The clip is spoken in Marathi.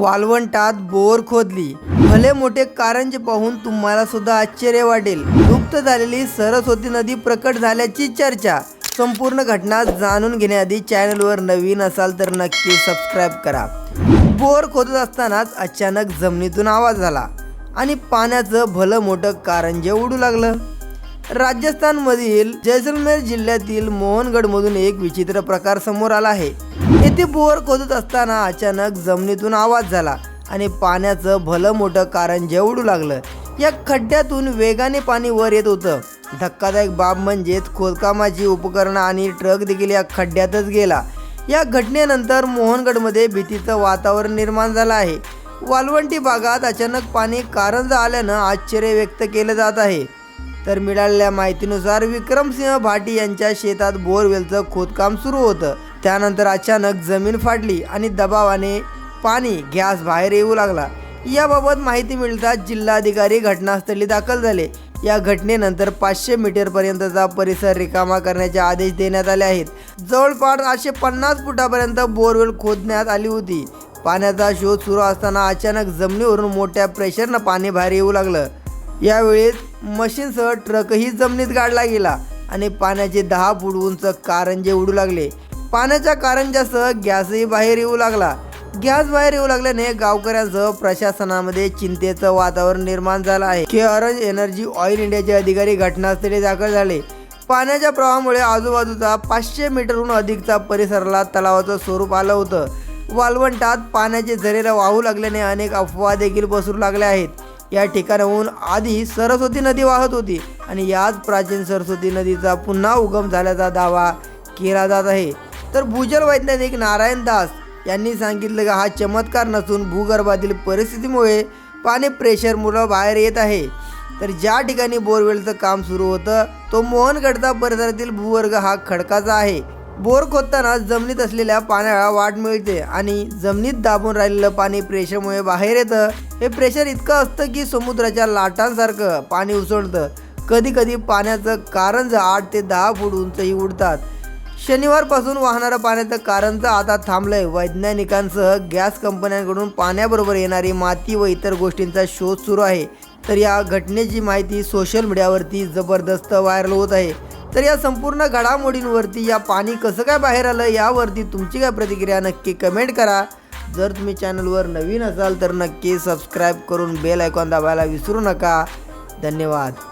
वाळवंटात बोर खोदली. भले मोठे कारंजे पाहून तुम्हाला सुद्धा आश्चर्य वाटेल. लुप्त झालेली सरस्वती नदी प्रकट झाल्याची चर्चा. संपूर्ण घटना जाणून घेण्याआधी चॅनलवर नवीन असाल तर नक्की सबस्क्राईब करा. बोर खोदत असतानाच अचानक जमिनीतून आवाज झाला आणि पाण्याचं भलं मोठं कारंजे उडू लागलं. राजस्थानमधील जैसलमेर जिल्ह्यातील मोहनगडमधून एक विचित्र प्रकार समोर आला आहे. येथे बोर खोदत असताना अचानक जमिनीतून आवाज झाला आणि पाण्याचं भलं मोठं कारण जेवडू लागलं या खड्ड्यातून वेगाने पाणी वर येत होतं. धक्कादायक बाब म्हणजेच खोदकामाची उपकरणं आणि ट्रक देखील या खड्ड्यातच गेला. या घटनेनंतर मोहनगडमध्ये भीतीचं वातावरण निर्माण झालं आहे. वालवंटी भागात अचानक पाणी कारंजा आल्यानं आश्चर्य व्यक्त केलं जात आहे. तर मिळालेल्या माहितीनुसार विक्रमसिंह भाटी यांच्या शेतात बोरवेलचं खोदकाम सुरू होतं. त्यानंतर अचानक जमीन फाटली आणि दबावाने पाणी गॅस बाहेर येऊ लागला. याबाबत माहिती मिळताच जिल्हाधिकारी घटनास्थळी दाखल झाले. या घटनेनंतर पाचशे मीटरपर्यंतचा परिसर रिकामा करण्याचे आदेश देण्यात आले आहेत. जवळपास आठशे पन्नास फुटापर्यंत बोरवेल खोदण्यात आली होती. पाण्याचा शोध सुरू असताना अचानक जमिनीवरून मोठ्या प्रेशरनं पाणी बाहेर येऊ लागलं. यावेळी मशीनसह ट्रकही जमिनीत गाडला गेला आणि पाण्याचे दहा फूट उंच कारंजे उडू लागले. पाण्याच्या कारंजासह गॅसही बाहेर येऊ लागला. गॅस बाहेर येऊ लागल्याने गावकऱ्यांसह प्रशासनामध्ये चिंतेचं वातावरण निर्माण झालं आहे. के ऑरेंज एनर्जी ऑइल इंडियाचे अधिकारी घटनास्थळी दाखल झाले. पाण्याच्या प्रवाहामुळे आजूबाजूचा पाचशे मीटरहून अधिकचा परिसराला तलावाचं स्वरूप आलं होतं. वालवंटात पाण्याचे झरेला वाहू लागल्याने अनेक अफवा देखील पसरू लागल्या आहेत. या ठिकाणाहून आधी सरस्वती नदी वाहत होती आणि याच प्राचीन सरस्वती नदीचा पुन्हा उगम झाल्याचा दावा केला जात आहे. तर भूजल वैज्ञानिक नारायण दास यांनी सांगितलं का हा चमत्कार नसून भूगर्भातील परिस्थितीमुळे पाणी प्रेशरमुळं बाहेर येत आहे. तर ज्या ठिकाणी बोरवेलचं काम सुरू होतं तो मोहनगडचा परिसरातील भूवर्ग हा खडकाचा आहे. बोर खोदताना जमिनीत असलेल्या पाण्याला वाट मिळते आणि जमिनीत दाबून राहिलेलं पाणी प्रेशरमुळे बाहेर येतं. हे प्रेशर इतकं असतं की समुद्राच्या लाटांसारखं पाणी उसळतं. कधी कधी पाण्याचं कारंज आठ ते दहा फूट उंचही उडतात शनिवारपासून वाहणारं पाण्याचं कारंज आता थांबलंय. वैज्ञानिकांसह गॅस कंपन्यांकडून पाण्याबरोबर येणारी माती व इतर गोष्टींचा शोध सुरू आहे. तर या घटनेची माहिती सोशल मीडियावरती जबरदस्त व्हायरल होत आहे. तर या संपूर्ण घडामोडींवरती या पाणी कसं काय बाहेर आलं यावरती तुमची काय प्रतिक्रिया नक्की कमेंट करा. जर तुम्ही चॅनलवर नवीन असाल तर नक्की सबस्क्राईब करून बेल आयकॉन दाबायला विसरू नका. धन्यवाद.